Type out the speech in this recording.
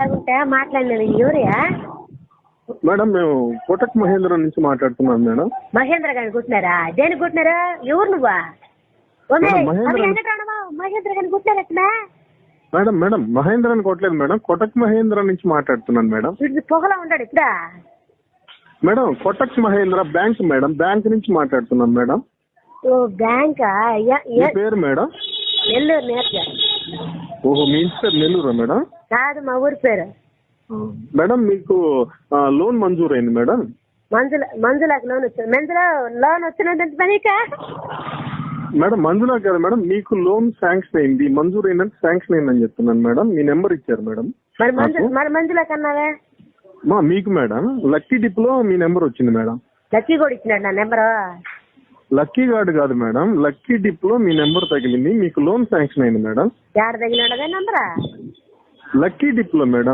ఉంటే మాట్లాడినది ఎవరియా మేడం మేము కోటక్ మహేంద్ర నుంచి మాట్లాడుతున్నాం మేడం. మహేంద్ర గారిని కుట్టినారా? దేనికి కుట్టినారు? ఎవరు నువ్వా? మహేంద్ర- గారిని కుట్టినారట్నా మేడం మేడం మహేంద్ర అని కొట్టలేదు మేడం. కోటక్ మహేంద్ర నుంచి మాట్లాడుతున్నాను మేడం. పొగలో ఉంటాడు ఇప్పుడా? Madam Kotak Mahindra bank madam. Bank నుంచి మాట్లాడుతున్నాం మేడం. ఓ బ్యాంకా? పేరు మేడం? నెల్లూరు ఓహో మీ ఇంటి పేరు నెల్లూరా మేడం? కాదు మా ఊరి పేరు. మేడం మీకు లోన్ మంజూరైంది మేడం? మంజుల మంజులకు లోన్ వచ్చింది. మంజుల లోన్ వచ్చినదంటే పనికా మేడం మంజులా గారు మేడం మీకు లోన్ శాంక్షన్ అయింది మంజూరు అయిందంటే శాంక్షన్ అయిందని చెప్తున్నాను మేడం. మీ నెంబర్ ఇచ్చారు మేడం. మరి మంజు? మరి మంజుల కన్నావే మా మీకు మేడం. లక్కీ డిప్లో మీ నెంబర్ వచ్చింది మేడం. లక్కీ కూడా ఇచ్చినాడు నా నెంబరు. లక్కీ కార్డు కాదు మేడం లక్కీ డిప్లో మీ నెంబర్ తగిలింది మీకు లోన్ శాంక్షన్ అయింది మేడం. ఏడ తగినాడదే నెంబరా? Lucky డిప్లో madam